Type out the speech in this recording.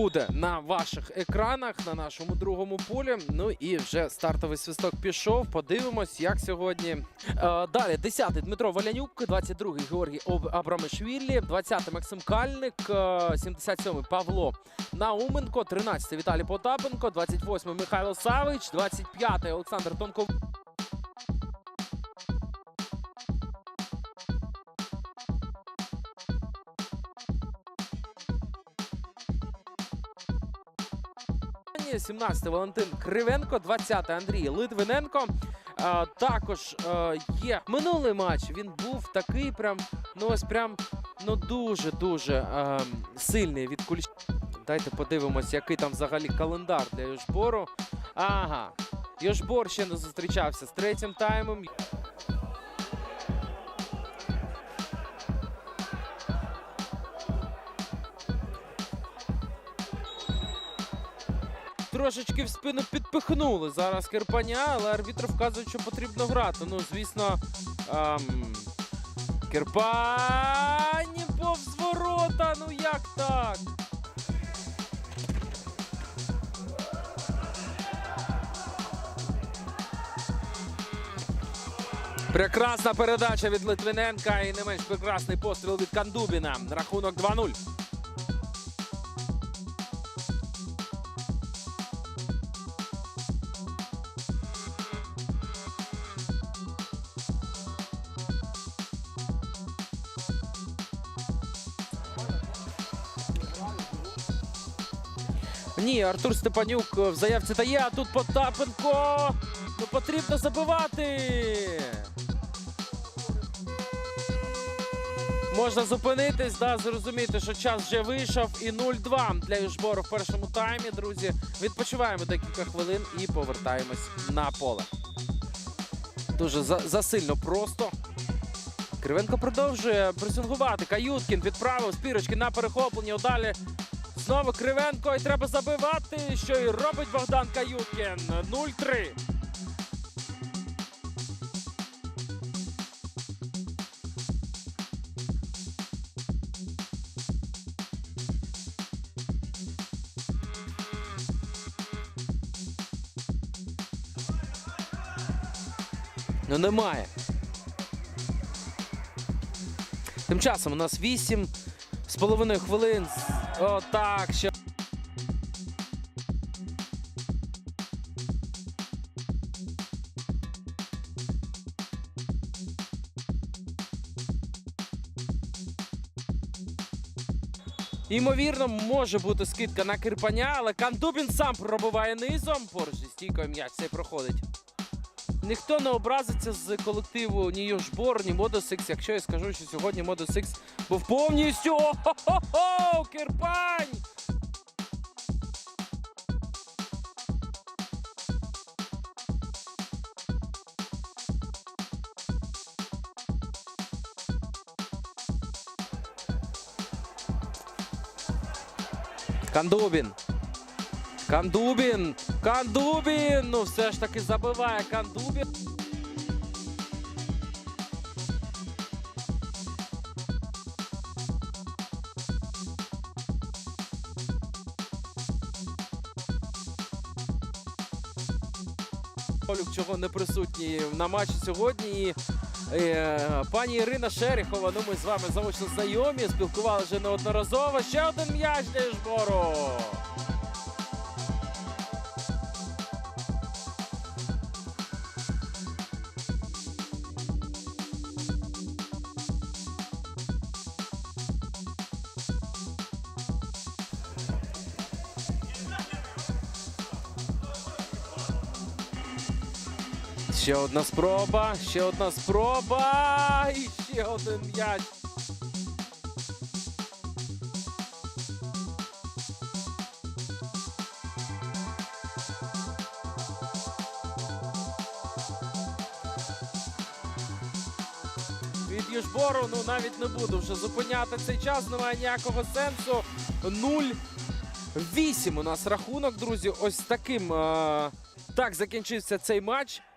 буде на ваших екранах на нашому другому полі. Ну і вже стартовий свисток пішов. Подивимось, як сьогодні. Е, далі 10-й Дмитро Валянюк, 22-й Георгій Абрамишвілі, 20-й Максим Кальник, е, 77-й Павло Науменко, 13-й Віталій Потапенко, 28-й Михайло Савич, 25-й Олександр Тонков. Ні, 17 Валентин Кривенко, 20 Андрій Литвиненко. А, також е, є минулий матч. Він був такий, прям ну ось прям ну дуже дуже е, сильний від кульш. Дайте подивимось, який там взагалі календар для Южбору. Ага. Южбор ще не зустрічався з третім таймом. Трошечки в спину підпихнули зараз Керпаня, але арбітр вказує, що потрібно грати. Ну, звісно, ем, Керпань повз ворота. Ну як так? Прекрасна передача від Литвиненка і не менш прекрасний постріл від Кандубіна. Рахунок 2-0. Ні, Артур Степанюк в заявці дає, а тут Потапенко. Ну потрібно забивати. Можна зупинитись, да, зрозуміти, що час вже вийшов. І 0-2 для Южбору в першому таймі, друзі. Відпочиваємо декілька хвилин і повертаємось на поле. Дуже за- засильно просто. Кривенко продовжує пресингувати. Каюткін відправив спірочки на перехоплення. Далі Знову Кривенко і треба забивати, що і робить Богдан Каюткін. 0-3. Ну немає. Тим часом у нас 8 з половиною хвилин. Отак, ще. Імовірно, може бути скидка на Кирпаня, але Кандубін сам пробиває низом. Поруч зі стійкою м'яч цей проходить. Ніхто не образиться з колективу ні Южбор, ні Модус Ікс, якщо я скажу, що сьогодні Модус Ікс був повністю о-хо-хо-хо! Кирпань! Кандубін. Кандубін! Кандубін! Ну все ж таки забиває Кандубін. Чого не присутній на матчі сьогодні. І, е, пані Ірина Шеріхова, ну ми з вами заочно знайомі, спілкувалися вже неодноразово. Ще один м'яч для Жбору. Ще одна спроба, ще одна спроба. І ще один м'яч. Від Южбору, ну навіть не буду вже зупиняти цей час, немає ніякого сенсу. 0-8 у нас рахунок, друзі. Ось таким. е, так закінчився цей матч.